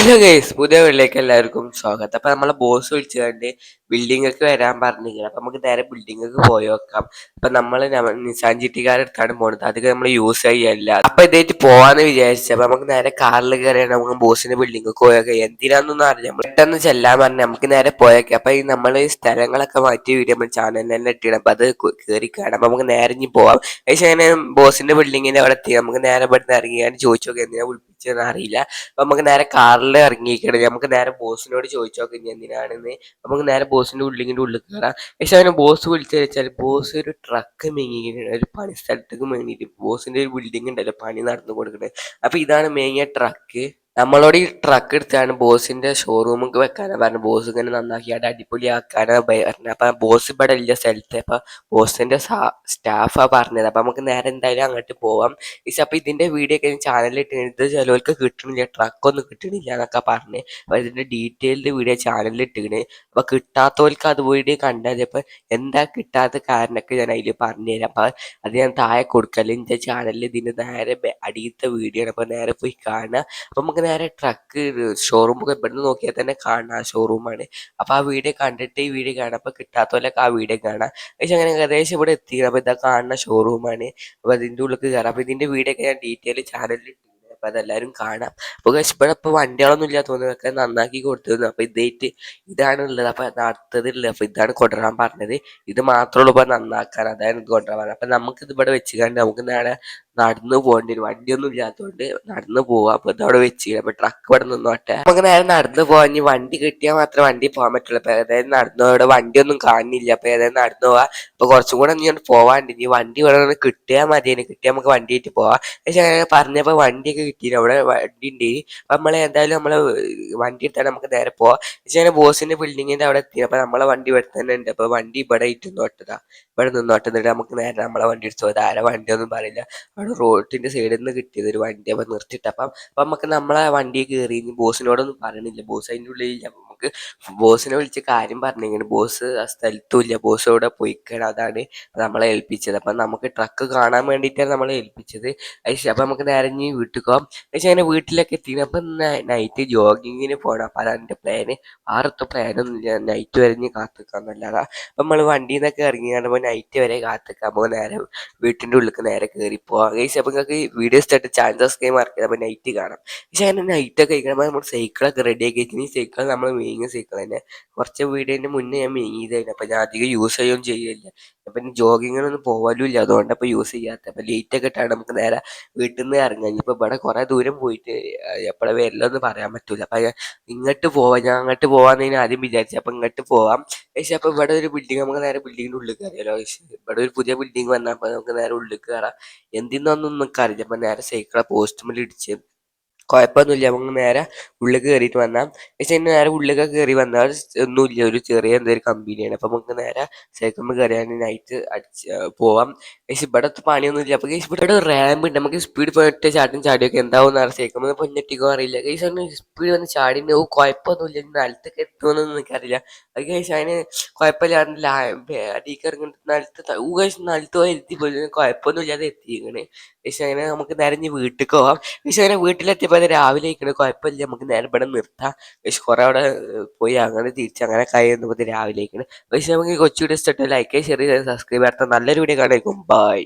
Hello guys പുതിയ വീട്ടിലേക്ക് എല്ലാവർക്കും സ്വാഗതം. അപ്പൊ നമ്മളെ ബോസ് വിളിച്ചു ബിൽഡിംഗൊക്കെ വരാൻ പറഞ്ഞിരിക്കണം. അപ്പൊ നമുക്ക് നേരെ ബിൽഡിംഗൊക്കെ പോയി നോക്കാം. അപ്പൊ നമ്മൾ നമ്മ- നിസാൻ ചിട്ടിക്കാരുടെ അടുത്താണ് പോണത്. അധികം നമ്മൾ യൂസ് ചെയ്യല്ല അപ്പൊ ഇതായിട്ട് പോവാന്ന് വിചാരിച്ചു. അപ്പൊ നമുക്ക് നേരെ കാറിൽ കയറിയാണ് നമുക്ക് ബോസിന്റെ ബിൽഡിംഗ് പോയൊക്കെ എന്തിനാന്നൊന്നും അറിയാം നമ്മൾ പെട്ടെന്ന് ചെല്ലാൻ പറഞ്ഞു നമുക്ക് നേരെ പോയൊക്കെ അപ്പൊ ഈ നമ്മൾ സ്ഥലങ്ങളൊക്കെ മാറ്റി വീഡിയോ നമ്മൾ ചാനലിൽ തന്നെ ഇട്ടിടണം അപ്പൊ അത് കയറി കാണാം അപ്പൊ നമുക്ക് നേരെ ഇനി പോവാം. പക്ഷേ അങ്ങനെ ബോസിന്റെ ബിൽഡിങ്ങിന്റെ അവിടെ എത്തി. നമുക്ക് നേരെ ഇവിടുന്ന് ഇറങ്ങിയാണ് ചോദിച്ചു നോക്കാം. എന്തിനാ വിളിപ്പിച്ചതെന്ന് അറിയില്ല. അപ്പൊ നമുക്ക് നേരെ കാറിൽ ഇറങ്ങിയിരിക്കണം. നമുക്ക് നേരെ ബോസിനോട് ചോദിച്ചു നോക്കാം. ഇനി എന്തിനാണെന്ന്. നമുക്ക് നേരെ ബോസിന്റെ ഉള്ളിങ്ങിന്റെ ഉള്ളിൽ കയറാം പക്ഷെ അവനെ ബോസ് വിളിച്ചു വെച്ചാൽ ബോസ് ഒരു ട്രക്ക് മേങ്ങിയിട്ടുണ്ട് ഒരു പണി സ്ഥലത്തേക്ക് മേങ്ങിയിട്ട് ബോസിന്റെ ഒരു ബിൽഡിംഗ് ഉണ്ടല്ലോ പണി നടന്നു കൊടുക്കുന്നത് അപ്പൊ ഇതാണ് മേങ്ങിയ ട്രക്ക് നമ്മളോട് ഈ ട്രക്ക് എടുത്താണ് ബോസിന്റെ ഷോറൂമിൽ വെക്കാനാ പറഞ്ഞു. ബോസ് ഇങ്ങനെ നന്നാക്കി. അവിടെ അടിപൊളിയാക്കാനാ പറഞ്ഞു. അപ്പൊ ബോസ് ഇവിടെ ഇല്ല സ്ഥലത്ത്. അപ്പൊ ബോസിന്റെ സ്റ്റാഫാ പറഞ്ഞത്. അപ്പൊ നമുക്ക് നേരെ എന്തായാലും അങ്ങോട്ട് പോവാം. അപ്പൊ ഇതിന്റെ വീഡിയോ ഒക്കെ ചാനലിൽ ഇട്ടിട്ട് ചിലവർക്ക് കിട്ടണില്ല. ട്രക്കൊന്നും കിട്ടണില്ല എന്നൊക്കെ പറഞ്ഞു. അപ്പൊ ഇതിന്റെ ഡീറ്റെയിൽഡ് വീഡിയോ ചാനലിൽ ഇട്ടിക്കണ്. അപ്പൊ കിട്ടാത്തവർക്ക് അത് വീഡിയോ കണ്ടാൽ അപ്പൊ എന്താ കിട്ടാത്ത കാരണമൊക്കെ ഞാൻ അതിൽ പറഞ്ഞുതരാം അപ്പൊ അത് ഞാൻ താഴെ കൊടുക്കല്ലേ എന്റെ ചാനലിൽ ഇതിന്റെ നേരെ അടിയത്തെ വീഡിയോ ആണ്. അപ്പൊ നേരെ പോയി കാണുക. അപ്പൊ നമുക്ക് നേരെ ട്രക്ക് ഷോറൂം ഒക്കെ ഇവിടുന്ന് നോക്കിയാൽ തന്നെ കാണാം ആ ഷോറൂമാണ് അപ്പൊ ആ വീഡിയോ കണ്ടിട്ട് ഈ വീഡിയോ കാണാം അപ്പൊ കിട്ടാത്തവരൊക്കെ ആ വീഡിയോ കാണാം. പക്ഷെ അങ്ങനെ ഏകദേശം ഇവിടെ എത്തി. അപ്പൊ ഇതാ കാണുന്ന ഷോറൂമാണ് അപ്പൊ അതിന്റെ ഉള്ളിൽ കയറാം. അപ്പൊ ഇതിന്റെ വീഡിയോ ഒക്കെ ഞാൻ ഡീറ്റെയിൽ ചാനലിൽ അപ്പൊ അതെല്ലാരും കാണാം. അപ്പൊ ഇവിടെ ഇപ്പൊ വണ്ടികളൊന്നും ഇല്ല തോന്നുന്നതൊക്കെ നന്നാക്കി കൊടുത്തിരുന്നു. അപ്പൊ ഇതായിട്ട് ഇതാണ് ഉള്ളത്. അപ്പൊ നടത്തതില്ല അപ്പൊ ഇതാണ് കൊണ്ടുവരാൻ പറഞ്ഞത്. ഇത് മാത്രമേ ഉള്ളൂ ഇപ്പൊ നന്നാക്കാൻ. അതായത് കൊണ്ടുവരാൻ അപ്പൊ നമുക്ക് ഇത് ഇവിടെ വെച്ച് കണ്ട് നമുക്ക് നേരെ നടന്നു പോകേണ്ടി വരും. വണ്ടിയൊന്നും ഇല്ലാത്തതുകൊണ്ട് നടന്നു പോവാ. അപ്പൊ ഇതവിടെ വെച്ച് അപ്പൊ ട്രക്ക് ഇവിടെ നിന്നോട്ടെ. അപ്പൊ അങ്ങനെ നേരെ നടന്നു പോവാ. ഇനി വണ്ടി കിട്ടിയാൽ മാത്രമേ വണ്ടി പോകാൻ പറ്റുള്ളൂ. അപ്പൊ ഏതായാലും നടന്നു. ഇവിടെ വണ്ടിയൊന്നും കാണുന്നില്ല. അപ്പൊ ഏതായാലും നടന്നു പോവാ. അപ്പൊ കുറച്ചും കൂടെ നീ പോവാണ്ട്. ഇനി വണ്ടി ഇവിടെ കിട്ടിയാൽ മതിയേനെ കിട്ടിയാൽ നമുക്ക് വണ്ടി ആയിട്ട് പോവാം. പക്ഷെ അങ്ങനെ പറഞ്ഞപ്പോ വണ്ടിയൊക്കെ കിട്ടിയില്ല. അവിടെ വണ്ടി ഉണ്ട് അപ്പൊ നമ്മളെ എന്തായാലും നമ്മളെ വണ്ടി എടുത്താൽ നമുക്ക് നേരെ പോവാം. പക്ഷെ അങ്ങനെ ബോസിന്റെ ബിൽഡിങ്ങിന്റെ അവിടെ എത്തി. അപ്പൊ നമ്മളെ വണ്ടി ഇവിടെ തന്നെ ഉണ്ട്. അപ്പൊ വണ്ടി ഇവിടെ ഇട്ട് നോട്ടതാ ഇവിടെ നിന്നോട്ടെന്നിട്ട് നമുക്ക് നേരെ നമ്മളെ വണ്ടി എടുത്തു പോകാം ആരെ വണ്ടിയൊന്നും പറയില്ല. അവിടെ റോഡിന്റെ സൈഡിൽ നിന്ന് കിട്ടിയത് ഒരു വണ്ടി അപ്പൊ നിർത്തിയിട്ട്. അപ്പം അപ്പൊ നമുക്ക് നമ്മളെ വണ്ടി കയറി ബോസിനോടൊന്നും പറയണില്ല. ബോസ് അതിന്റെ അപ്പൊ നമുക്ക് ബോസിനെ വിളിച്ച് കാര്യം പറഞ്ഞിങ്ങനെ ബോസ് ആ സ്ഥലത്തും ഇല്ല ബോസ് അവിടെ പോയിക്കണം അതാണ് നമ്മളെ ഏൽപ്പിച്ചത്. അപ്പൊ നമുക്ക് ട്രക്ക് കാണാൻ വേണ്ടിയിട്ടാണ് നമ്മളെ ഏൽപ്പിച്ചത്. അപ്പൊ നമുക്ക് നേരെ ഇനി വീട്ടിൽ പോകാം പക്ഷെ അങ്ങനെ വീട്ടിലൊക്കെ എത്തി അപ്പൊ നൈറ്റ് ജോഗിങ്ങിന് പോകണം അപ്പൊ അതാണ് എന്റെ പ്ലാന് ആറത്തെ പ്ലാനൊന്നും ഇല്ല. നൈറ്റ് വരെ ഇനി കാത്തിക്കാന്നല്ലാതെ അപ്പൊ നമ്മൾ വണ്ടിയിൽ നിന്നൊക്കെ ഇറങ്ങി കാണുമ്പോൾ നൈറ്റ് വരെ കാത്തിക്കാം. നമുക്ക് നേരെ വീട്ടിന്റെ ഉള്ളിലേക്ക് നേരെ കയറി പോവാം. ഗൈസ് അപ്പൊ നിങ്ങൾക്ക് വീഡിയോസ് തട്ട് ചാൻസസ് ഗെയിം ഇറക്കിയത് അപ്പൊ നൈറ്റ് കാണാം. പക്ഷെ അങ്ങനെ നൈറ്റ് ഒക്കെ കഴിക്കണം നമ്മൾ സൈക്കിളൊക്കെ റെഡി ആക്കി വെച്ചിട്ടുണ്ടെങ്കിൽ സൈക്കിൾ നമ്മൾ മേങ്ങിയ സൈക്കിൾ തന്നെ കുറച്ച് വീഡിയോന്റെ മുന്നേ ഞാൻ മീങ്ങിയതായിരുന്നു അപ്പൊ ഞാൻ അധികം യൂസ് ചെയ്യുകയും ചെയ്യില്ല അപ്പൊ ജോഗിങ്ങിനൊന്നും പോകാനും ഇല്ല അതുകൊണ്ട് അപ്പൊ യൂസ് ചെയ്യാത്ത. അപ്പൊ ലേറ്റ് ഒക്കെ ഇട്ടാണ് നമുക്ക് നേരെ വീട്ടിൽ നിന്ന് ഇറങ്ങാൻ ഇപ്പൊ ഇവിടെ കുറെ ദൂരം പോയിട്ട് എപ്പോഴാ വരില്ലെന്ന് പറയാൻ പറ്റൂല. അപ്പൊ ഞാൻ ഇങ്ങോട്ട് പോവാം. ഞാൻ അങ്ങോട്ട് പോവാന്ന് ഞാൻ ആദ്യം വിചാരിച്ചു. അപ്പൊ ഇങ്ങോട്ട് പോവാം. പക്ഷെ അപ്പൊ ഇവിടെ ഒരു ബിൽഡിംഗ് നമുക്ക് നേരെ ബിൽഡിങ്ങിന്റെ ഉള്ളിൽ കയറിയല്ലോ ഇവിടെ ഒരു പുതിയ ബിൽഡിംഗ് വന്നപ്പോ നമുക്ക് നേരെ ഉള്ളിൽ കയറാം എന്തിനൊന്നും നമുക്ക് അറിയില്ല അപ്പൊ നേരെ സൈക്കിളെ പോസ്റ്റുമിൽ ഇടിച്ച് കുഴപ്പമൊന്നുമില്ല നമുക്ക് നേരെ ഉള്ളിൽ കയറിയിട്ട് വന്നാൽ പക്ഷെ ഇന്ന് നേരെ ഉള്ളിലൊക്കെ കയറി വന്നാൽ ഒന്നുമില്ല. ഒരു ചെറിയ എന്തൊരു കമ്പനിയാണ്. അപ്പം നമുക്ക് നേരെ സൈക്കിളിൽ കയറിയാൽ നൈറ്റ് അടിച്ച് പോവാം. പക്ഷെ ഇവിടെ പണിയൊന്നുമില്ല. ഇല്ല അപ്പോൾ ഇവിടെ റാമ്പ് ഉണ്ട്. നമുക്ക് സ്പീഡ് പോയിട്ട് ചാട്ടും ചാടിയൊക്കെ എന്താവും അറിയാം സൈക്കിൾ പൊന്നിട്ടിക്കോ അറിയില്ല. ഗൈസ് സ്പീഡ് വന്ന് ചാടി ഓ കുഴപ്പമൊന്നുമില്ല നിലത്തൊക്കെ എത്തുമെന്നൊന്നും എനിക്കറിയില്ല അത് കഴിച്ചാൽ അതിന് കുഴപ്പമില്ല. അടിക്ക് ഇറങ്ങുന്ന നിലത്ത് ഊ ഗൈസ് നിലത്ത് പോയി എത്തി. പോയി കുഴപ്പമൊന്നുമില്ലാതെ എത്തിയിരിക്കണേ പക്ഷെ അങ്ങനെ നമുക്ക് നേരെ ഇനി വീട്ടിൽ പോവാം. പക്ഷെ അങ്ങനെ വീട്ടിലെത്തിയപ്പോൾ അത് രാവിലെ ആയിക്കണേ കുഴപ്പമില്ല. നമുക്ക് നേരെ ഇവിടെ നിർത്താം. പക്ഷെ കുറെ അവിടെ പോയി അങ്ങനെ തിരിച്ച് അങ്ങനെ കഴിയുമ്പോൾ രാവിലെ ആയിക്കണേ പക്ഷെ നമുക്ക് കൊച്ചു വീഡിയോ ഇഷ്ടപ്പെട്ട ലൈക്ക് ഷെയർ സബ്സ്ക്രൈബ് ചെയ്യാത്ത നല്ലൊരു വീഡിയോ കാണിക്കും ബൈ